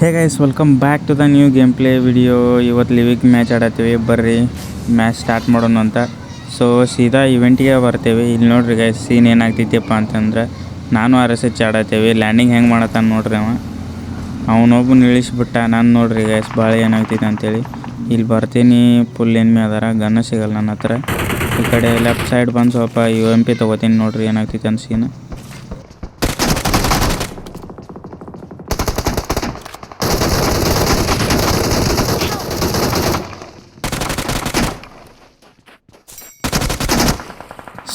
Hey guys welcome back to the new game play video ಇವತ್ತು Livik match ಆಡತ್ತೀವಿ. ಬರ್ರಿ match start ಮಾಡೋಣ ಅಂತ. So ಸೀದಾ ಇವೆಂಟಿಗೆ ಬರ್ತೇವೆ. ಇಲ್ಲಿ ನೋಡ್ರಿ ಗೈಸ್ ಸೀನ್ ಏನಾಗ್ತಿದ್ಯಪ್ಪ ಅಂತಂದ್ರೆ, ನಾನು ಆರ್ ಎಸ್ ಎಚ್ ಆಡತ್ತೇವೆ. ಲ್ಯಾಂಡಿಂಗ್ ಹೆಂಗೆ ಮಾಡತ್ತಾನ ನೋಡ್ರಿ ಅವ. ಅವನೊಬ್ಬನ ಇಳಿಸ್ಬಿಟ್ಟ ನಾನು ನೋಡ್ರಿ ಗೈಸ್ ಭಾಳ ಏನಾಗ್ತೈತೆ ಅಂತೇಳಿ. ಇಲ್ಲಿ ಬರ್ತೀನಿ ಫುಲ್ ಎನ್ಮಿ ಅದಾರ ಗನ್ನ ಸಿಗಲ್ಲ ನನ್ನ ಹತ್ರ. ಈ ಕಡೆ ಲೆಫ್ಟ್ ಸೈಡ್ ಬಂದು ಸ್ವಲ್ಪ ಯು ಎಂ ಪಿ ತೊಗೋತೀನಿ ನೋಡ್ರಿ ಏನಾಗ್ತೈತೆ ಅಂತ ಸೀನ್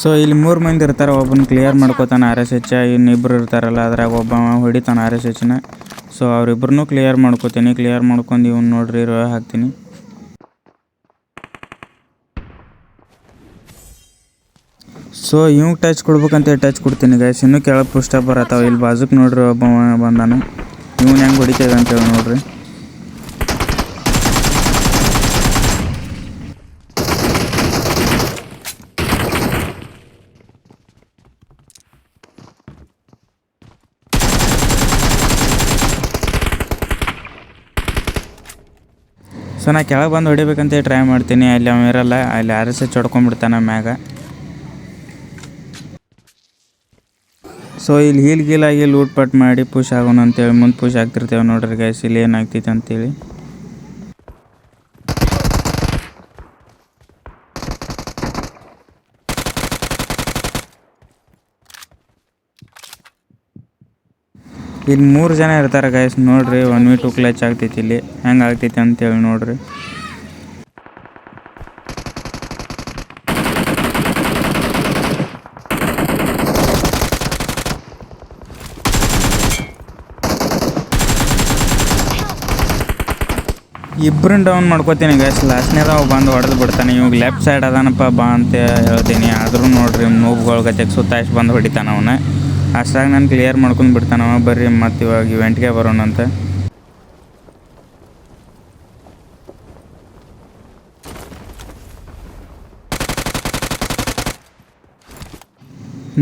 ಸೊ ಇಲ್ಲಿ ಮೂರು ಮಂದಿ ಇರ್ತಾರೆ, ಒಬ್ಬನ ಕ್ಲಿಯರ್ ಮಾಡ್ಕೋತಾನೆ ಆರ್ ಎಸ್ ಎಚ್ ಇನ್ನಿಬ್ರು ಇರ್ತಾರಲ್ಲ, ಅದ್ರಾಗ ಒಬ್ಬ ಹೊಡಿತಾನೆ ಆರ್ ಎಸ್ ಎಚ್ನ ಸೊ ಅವ್ರಿಬ್ರು ಕ್ಲಿಯರ್ ಮಾಡ್ಕೋತೀನಿ ಕ್ಲಿಯರ್ ಮಾಡ್ಕೊಂಡು ಇವ್ನು ನೋಡ್ರಿ ರೋ ಹಾಕ್ತೀನಿ. ಸೊ ಇವ್ ಟಚ್ ಕೊಡ್ಬೇಕಂತ ಟಚ್ ಕೊಡ್ತೀನಿ ಗೈಸ್ ಇನ್ನೂ ಕೆಳಗೆ ಪುಷ್ಟ ಬರತ್ತಾವ, ಇಲ್ಲಿ ಬಾಜುಕ್ ನೋಡ್ರಿ ಒಬ್ಬ ಬಂದಾನ. ಇವ್ನು ಹೆಂಗೆ ಹೊಡಿತೇವೆ ಅಂತೇಳಿ ನೋಡ್ರಿ. ಸೊ ನಾ ಕೆಳಗೆ ಬಂದು ಹೊಡಿಬೇಕಂತ ಟ್ರೈ ಮಾಡ್ತೀನಿ. ಅಲ್ಲಿ ಅವ ಇರಲ್ಲ. ಅಲ್ಲಿ ಆರ್ ಎಸ್ ಎಚ್ ಹೊಡ್ಕೊಂಡ್ಬಿಡ್ತಾನೆ ಮ್ಯಾಗ. ಸೊ ಇಲ್ಲಿ ಹೀಲ್ ಗೀಲಾಗಿ ಲೂಟ್ ಪಟ್ ಮಾಡಿ ಪುಷ್ ಆಗೋಣ ಅಂತೇಳಿ, ಮುಂದೆ ಪುಷ್ ಆಗ್ತಿರ್ತೇವೆ ನೋಡ್ರಿ ಗೈಸ್ ಇಲ್ಲಿ ಏನಾಗ್ತೈತೆ ಅಂತೇಳಿ. ಇಲ್ಲಿ ಮೂರು ಜನ ಇರ್ತಾರೆ ಗೈಸ್ ನೋಡ್ರಿ ಒನ್ ವಿ ಟು ಕ್ಲಚ್ ಆಗ್ತೈತಿ ಇಲ್ಲಿ. ಹೆಂಗೆ ಆಗ್ತೈತಿ ಅಂತೇಳಿ ನೋಡ್ರಿ. ಇಬ್ಬರನ್ನ ಡೌನ್ ಮಾಡ್ಕೋತೀನಿ ಗೈಸ್ ಲಾಸ್ಟ್ನೇದಾವ ಬಂದು ಹೊಡೆದು ಬಿಡ್ತಾನೆ. ಇವಾಗ ಲೆಫ್ಟ್ ಸೈಡ್ ಅದಾನಪ್ಪ ಬಾ ಅಂತ ಹೇಳ್ತೀನಿ. ಆದರೂ ನೋಡ್ರಿ ನೋವುಗಳ ಗತೆಗೆ ಸುತ್ತಾಯಿಸಿ ಬಂದು ಹೊಡಿತಾನೆ ಅವನ. ಅಷ್ಟಾಗಿ ನಾನು ಕ್ಲಿಯರ್ ಮಾಡ್ಕೊಂಡು ಬಿಡ್ತಾನವ ಬರ್ರಿ ಮತ್ತೆ ಇವಾಗ ಇವೆಂಟ್ಗೆ ಬರೋಣ ಅಂತ.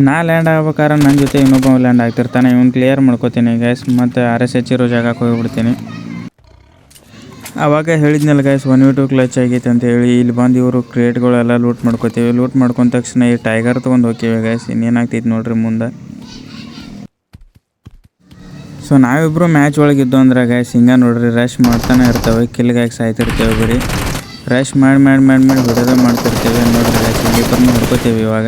ನಾ ಲ್ಯಾಂಡ್ ಆಗ್ಬೇಕಾದ್ರೆ ನನ್ನ ಜೊತೆ ಇನ್ನೊಬ್ಬ ಲ್ಯಾಂಡ್ ಆಗ್ತಿರ್ತಾನೆ. ಇವ್ನು ಕ್ಲಿಯರ್ ಮಾಡ್ಕೋತೀನಿ ಗ್ಯಾಸ್ ಮತ್ತು ಆರ್ ಎಸ್ ಎಚ್ ಇರೋ ಜಾಗಕ್ಕೆ ಹೋಗಿಬಿಡ್ತೀನಿ. ಆವಾಗ ಹೇಳಿದ್ನಲ್ಲ gas one v two clutch ಆಗೈತೆ ಅಂತ ಹೇಳಿ. ಇಲ್ಲಿ ಬಂದು ಇವರು ಕ್ರಿಯೇಟ್ಗಳೆಲ್ಲ ಲೂಟ್ ಮಾಡ್ಕೋತೀವಿ. ಲೂಟ್ ಮಾಡ್ಕೊಂಡ ತಕ್ಷಣ ಈ ಟೈಗರ್ ತೊಗೊಂಡು ಹೋಗ್ತೀವಿ ಗ್ಯಾಸ್ ಇನ್ನೇನಾಗ್ತೈತೆ ನೋಡ್ರಿ ಮುಂದೆ. ಸೊ ನಾವಿಬ್ಬರು ಮ್ಯಾಚ್ ಒಳಗಿದ್ದು ಅಂದ್ರೆ ಗಾಯ್ಸ್ ಹಿಂಗೆ ನೋಡ್ರಿ ರಶ್ ಮಾಡ್ತಾನೆ ಕಿಲ್ ಕಿಲ್ಗಾಗಿ ಸಾಯ್ತಿರ್ತೇವೆ ಬರೀ ರಶ್ ಮಾಡಿ ಮಾಡಿ ಮಾಡಿ ಮಾಡಿ ಹೊಡೆದೇ ಮಾಡ್ತಿರ್ತೇವೆ ನೋಡ್ರಿ ಗೈಸ್ ಇಲ್ಲಿಬ್ಬರನ್ನ ಹೊಡ್ಕೋತೇವೆ ಇವಾಗ.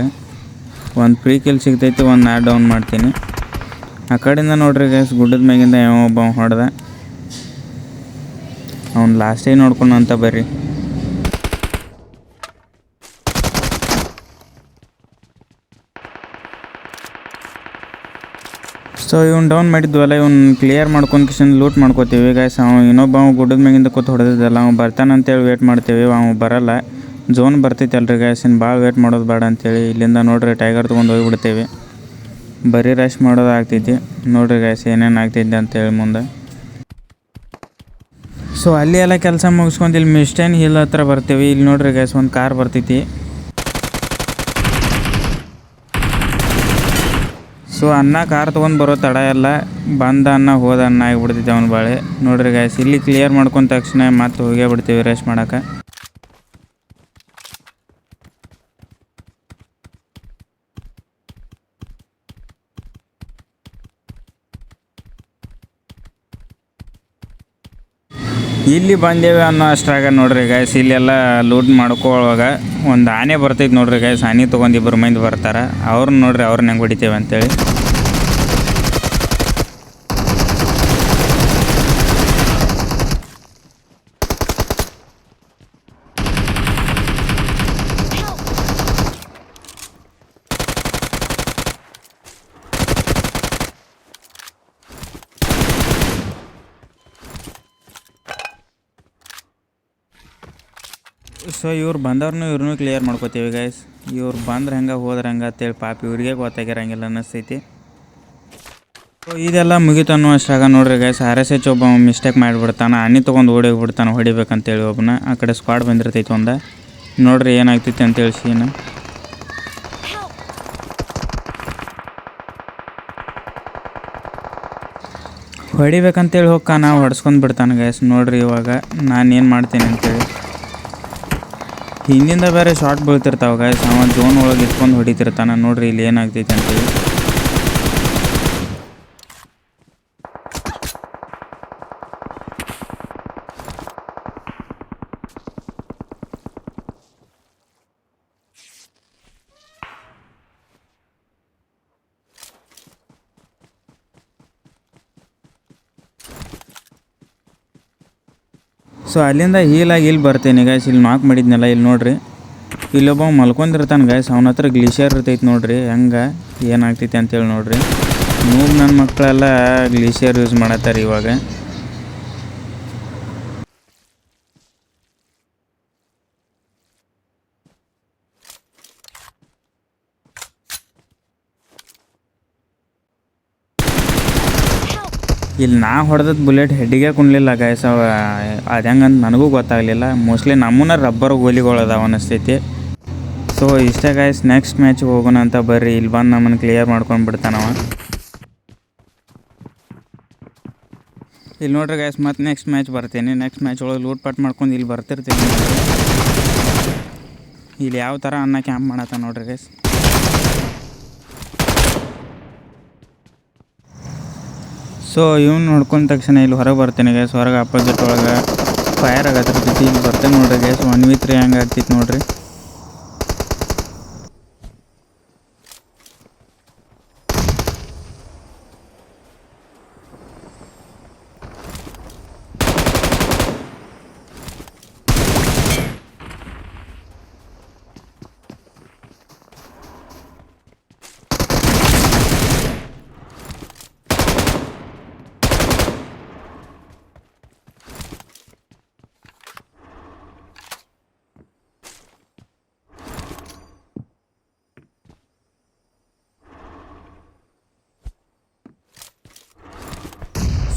ಒಂದು ಫ್ರೀ ಕಿಲ್ ಸಿಗ್ತೈತಿ, ಒಂದು ನಾ ಡೌನ್ ಮಾಡ್ತೀನಿ. ಆ ಕಡೆಯಿಂದ ನೋಡ್ರಿ ಗಾಯಸ್ ಗುಡ್ಡದ ಮ್ಯಾಗಿಂದ ಯಾವ ಒಬ್ಬ ಹೊಡೆದ. ಅವ್ನು ಲಾಸ್ಟೇ ನೋಡ್ಕೊಂಡು ಅಂತ ಬರ್ರಿ. ಸೊ ಇವ್ನು ಡೌನ್ ಮಾಡಿದ್ವಲ್ಲ ಇವ್ನು ಕ್ಲಿಯರ್ ಮಾಡ್ಕೊಂಡು ಕಿಶನ್ ಲೂಟ್ ಮಾಡ್ಕೋತೀವಿ ಗೈಸ್ ಅವ ಇನ್ನೊಬ್ಬ ಅವ್ನು ಗುಡ್ಡದ ಮ್ಯಾಗಿಂದ ಕೂತ್ ಹೊಡೆದಿದ್ದಲ್ಲ, ಅವ್ನು ಬರ್ತಾನಂತೇಳಿ ವೇಟ್ ಮಾಡ್ತೀವಿ, ಅವ್ನು ಬರಲ್ಲ. ಝೋನ್ ಬರ್ತೈತೆ ಅಲ್ರಿ ಗೈಸ್ ಇನ್ನು ಭಾಳ ವೇಟ್ ಮಾಡೋದು ಬೇಡ ಅಂತೇಳಿ, ಇಲ್ಲಿಂದ ನೋಡ್ರಿ ಟೈಗರ್ ತೊಗೊಂಡು ಹೋಗಿಬಿಡ್ತೀವಿ. ಬರೀ ರಶ್ ಮಾಡೋದು ಆಗ್ತೈತಿ. ನೋಡ್ರಿ ಗೈಸ್ ಏನೇನು ಆಗ್ತೈತಿ ಅಂತೇಳಿ ಮುಂದೆ. ಸೊ ಅಲ್ಲಿ ಎಲ್ಲ ಕೆಲಸ ಮುಗಿಸ್ಕೊಂಡು ಇಲ್ಲಿ ಮಿಸ್ಟೇನ್ ಹಿಲ್ ಹತ್ರ ಬರ್ತೀವಿ. ಇಲ್ಲಿ ನೋಡ್ರಿ ಗೈಸ್ ಒಂದು ಕಾರ್ ಬರ್ತೈತಿ. ಸೊ ಅನ್ನ ಕಾರ್ ತೊಗೊಂಡು ಬರೋ ತಡ ಎಲ್ಲ. ಬಂದ ಅನ್ನ, ಹೋದ ಅನ್ನ ಆಗಿಬಿಡ್ತೈತಿ ಅವ್ನ ಬಾಳೆ. ನೋಡ್ರಿ ಗಾಯ್ಸ್ ಇಲ್ಲಿ ಕ್ಲಿಯರ್ ಮಾಡ್ಕೊಂಡ ತಕ್ಷಣ ಮತ್ತೆ ಹೋಗೇ ಬಿಡ್ತೀವಿ ರೆಸ್ಟ್ ಮಾಡಕ್ಕೆ. ಇಲ್ಲಿ ಬಂದೇವೆ ಅನ್ನೋ ಅಷ್ಟ್ರಾಗ ನೋಡ್ರಿ ಗಾಯ್ಸ್ ಇಲ್ಲೆಲ್ಲ ಲೂಟ್ ಮಾಡ್ಕೊಳ್ಳುವಾಗ ಒಂದು ಆನೆ ಬರ್ತೈತೆ ನೋಡ್ರಿ ಗಾಯ್ಸ್ ಆನೆ ತೊಗೊಂಡು ಇಬ್ಬರು ಮಂದಿ ಬರ್ತಾರೆ. ಅವ್ರನ್ನ ನೋಡ್ರಿ ಅವ್ರನ್ನ ಹೆಂಗೆ ಹೊಡಿತೇವೆ ಅಂತೇಳಿ. ಸೊ ಇವ್ರು ಬಂದವ್ರನ್ನೂ ಇವ್ರನ್ನೂ ಕ್ಲಿಯರ್ ಮಾಡ್ಕೋತೀವಿ ಗೈಸ್ ಇವ್ರು ಬಂದ್ರೆ ಹೆಂಗೆ, ಹೋದ್ರೆ ಹೆಂಗೆ ಅಂತೇಳಿ ಪಾಪ ಇವ್ರಿಗೆ ಗೊತ್ತಾಗಿರಂಗಿಲ್ಲ ಅನ್ನಿಸ್ತೈತಿ. ಸೊ ಇದೆಲ್ಲ ಮುಗಿತು ಅನ್ನೋ ಅಷ್ಟಾಗ ನೋಡ್ರಿ ಗೈಸ್ ಆರ್ ಎಸ್ ಎಚ್ ಒಬ್ಬ ಮಿಸ್ಟೇಕ್ ಮಾಡಿಬಿಡ್ತಾನೆ ಅಣ್ಣಿ ತೊಗೊಂಡು ಓಡಿ ಹೊಡಿಬೇಕಂತೇಳಿ ಒಬ್ಬನ ಆ ಕಡೆ ಸ್ಕ್ವಾಡ್ ಬಂದಿರ್ತೈತಿ ಒಂದು. ನೋಡ್ರಿ ಏನಾಗ್ತೈತಿ ಅಂತೇಳಿ ಸೀನ್ ಹೊಡಿಬೇಕಂತೇಳಿ ಹೋಗ್ಕಾನ ಹೊಡ್ಸ್ಕೊಂಡ್ ಬಿಡ್ತಾನೆ ಗೈಸ್ ನೋಡ್ರಿ ಇವಾಗ ನಾನು ಏನು ಮಾಡ್ತೀನಿ ಅಂತೇಳಿ. ಹಿಂದಿಂದ ಬೇರೆ ಶಾರ್ಟ್ ಬೀಳ್ತಿರ್ತಾವ ಗಾಯ್ಸ್ ಅವ ಜೋನ್ ಒಳಗೆ ಇಟ್ಕೊಂಡು ಹೊಡಿತಿರ್ತಾನ. ನೋಡ್ರಿ ಇಲ್ಲಿ ಏನಾಗ್ತೈತೆ ಅಂತೇಳಿ. ಸೊ ಅಲ್ಲಿಂದ ಹೀಲಾಗಿ ಇಲ್ಲಿ ಬರ್ತೇನೆ ಗಾಯ್ಸ್ ಇಲ್ಲಿ ನಾಕ್ ಮಾಡಿದ್ನಲ್ಲ, ಇಲ್ಲಿ ನೋಡ್ರಿ. ಇಲ್ಲೊಬ್ಬ ಮಲ್ಕೊಂಡಿರ್ತಾನೆ ಗಾಯ್ಸ್ ಅವನ ಹತ್ರ ಗ್ಲೀಷಿಯರ್ ಇರ್ತೈತೆ ನೋಡ್ರಿ. ಹೆಂಗೆ, ಏನಾಗ್ತೈತೆ ಅಂತೇಳಿ ನೋಡ್ರಿ. ಮೂರು ನನ್ನ ಮಕ್ಕಳೆಲ್ಲ ಗ್ಲೀಷಿಯರ್ ಯೂಸ್ ಮಾಡತ್ತಾರೆ ಇವಾಗ. ಇಲ್ಲಿ ನಾ ಹೊಡೆದದ್ದು ಬುಲೆಟ್ ಹೆಡ್ಡಿಗೆ ಕುಣ್ಲಿಲ್ಲ ಗಾಯಸ ಅವ, ಅದು ಹೆಂಗಂತ ನನಗೂ ಗೊತ್ತಾಗಲಿಲ್ಲ. ಮೋಸ್ಟ್ಲಿ ನಮ್ಮನ್ನ ರಬ್ಬರ್ ಗೋಲಿಗಳು ಅದಾವ ಸೊ ಇಷ್ಟೇ ಗಾಯ್ಸ್ ನೆಕ್ಸ್ಟ್ ಮ್ಯಾಚ್ ಹೋಗೋಣ ಅಂತ ಬರ್ರಿ. ಇಲ್ಲಿ ಬಂದು ನಮ್ಮನ್ನು ಕ್ಲಿಯರ್ ಮಾಡ್ಕೊಂಡು ಬಿಡ್ತಾನವ ಇಲ್ಲಿ ನೋಡ್ರಿ ಗಾಯ್ಸ್ ಮತ್ತೆ ನೆಕ್ಸ್ಟ್ ಮ್ಯಾಚ್ ಬರ್ತೀನಿ. ನೆಕ್ಸ್ಟ್ ಮ್ಯಾಚ್ ಒಳಗೆ ಲೂಟ್ ಪಾಟ್ ಮಾಡ್ಕೊಂಡು ಇಲ್ಲಿ ಬರ್ತಿರ್ತೀನಿ. ಇಲ್ಲಿ ಯಾವ ಥರ ಅನ್ನ ಕ್ಯಾಂಪ್ ಮಾಡತ್ತ ನೋಡ್ರಿ ಗೈಸ್ ಸೊ ಇವ್ನು ನೋಡ್ಕೊಂಡ ತಕ್ಷಣ ಇಲ್ಲಿ ಹೊರಗೆ ಬರ್ತೇನೆ ಗ್ಯಾಸ್ ಹೊರಗೆ ಅಪೋಸಿಟ್ ಒಳಗೆ ಫೈರ್ ಆಗತ್ತಿರ್ತೈತಿ ಇಲ್ಲಿ ಬರ್ತೇನೆ ನೋಡ್ರಿ ಗ್ಯಾಸ್ ಒನ್ ವಿ ತ್ರೀ ಹೆಂಗೆ ಆಗ್ತಿತ್ತು ನೋಡ್ರಿ.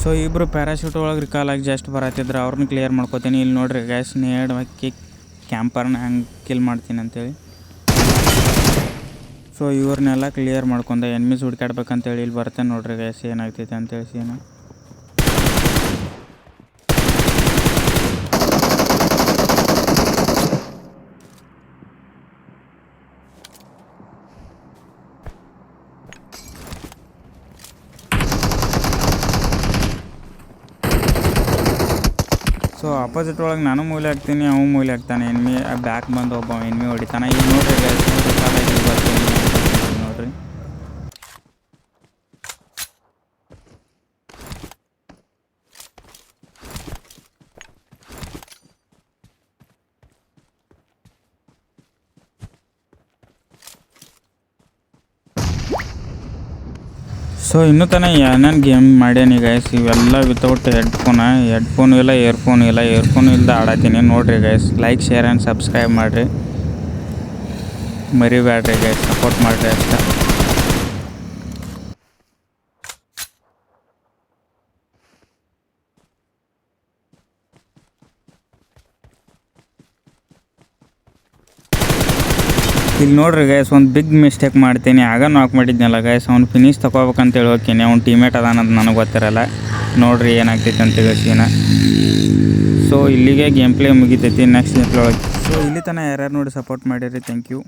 ಸೊ ಇಬ್ಬರು ಪ್ಯಾರಾಶೂಟ್ ಒಳಗೆ ರಿಕಾಲ್ ಆಗಿ ಜಸ್ಟ್ ಬರತ್ತಿದ್ರು ಅವ್ರನ್ನ ಕ್ಲಿಯರ್ ಮಾಡ್ಕೋತೀನಿ. ಇಲ್ಲಿ ನೋಡ್ರಿ ಗ್ಯಾಸ್ ನೇಡ್ ಹಾಕಿ ಕ್ಯಾಂಪರ್ನ ಹೆಂಗೆ ಕಿಲ್ ಮಾಡ್ತೀನಿ ಅಂತೇಳಿ. ಸೊ ಇವ್ರನ್ನೆಲ್ಲ ಕ್ಲಿಯರ್ ಮಾಡ್ಕೊಂಡೆ. ಎನ್ಮಿಸ್ ಹುಡ್ಕಾಡ್ಬೇಕಂತೇಳಿ ಇಲ್ಲಿ ಬರ್ತೇನೆ ನೋಡ್ರಿ ಗ್ಯಾಸ್ ಏನಾಗ್ತೈತೆ ಅಂತೇಳಿ ಸೀನು ಸೊ ಅಪೋಸಿಟ್ ಒಳಗೆ ನಾನು ಮೂಲೆ ಹಾಕ್ತೀನಿ, ಅವನು ಮೂಲೆ ಹಾಕ್ತಾನೆ. ಎನ್ಮಿ ಬ್ಯಾಕ್ ಬಂದು ಒಬ್ಬ ಎನ್ಮಿ ಹೊಡಿತಾನೆ. ಈಗ ನೋಡ್ರಿ ಸೊ ಇನ್ನೂ ತಾನೇ ಏನೇನು ಗೇಮ್ ಮಾಡ್ಯಾನಿ ಗೈಸ್ ಇವೆಲ್ಲ ವಿತೌಟ್ ಹೆಡ್ಫೋನ ಹೆಡ್ಫೋನ್ ಇಲ್ಲ ಇಯರ್ಫೋನ್ ಇಲ್ಲ. ಇಯರ್ಫೋನ್ ಇಲ್ದ ಆಡತ್ತೀನಿ. ನೋಡ್ರಿ guys like share and subscribe ಮಾಡಿರಿ. ಮರಿಬೇಡ್ರಿ ಗೈಸ್ ಸಪೋರ್ಟ್ ಮಾಡಿರಿ ಅಷ್ಟೇ. ಇಲ್ಲಿ ನೋಡ್ರಿ ಗೈಸ್ ಒಂದು ಬಿಗ್ ಮಿಸ್ಟೇಕ್ ಮಾಡ್ತೀನಿ. ಆಗ ನಾಕ್ ಮಾಡಿದ್ನಲ್ಲ ಗೈಸ್ ಅವ್ನು ಫಿನಿಶ್ ತಗೋಬೇಕಂತೇಳಿ ಹೋಗ್ತೀನಿ. ಅವ್ನು ಟೀಮೇಟ್ ಅದಾನಂತ ನನಗೆ ಗೊತ್ತಿರಲ್ಲ. ನೋಡ್ರಿ ಏನಾಗ್ತೈತೆ ಅಂತ ಸೀನ ಸೊ ಇಲ್ಲಿಗೆ ಗೇಮ್ ಪ್ಲೇ ಮುಗಿತೈತಿ. ನೆಕ್ಸ್ಟ್ ಗೇಮ್ ಒಳಗೆ. ಸೊ ಇಲ್ಲಿ ತನಕ ಯಾರ್ಯಾರು ನೋಡಿ ಸಪೋರ್ಟ್ ಮಾಡಿರಿ ಥ್ಯಾಂಕ್ ಯು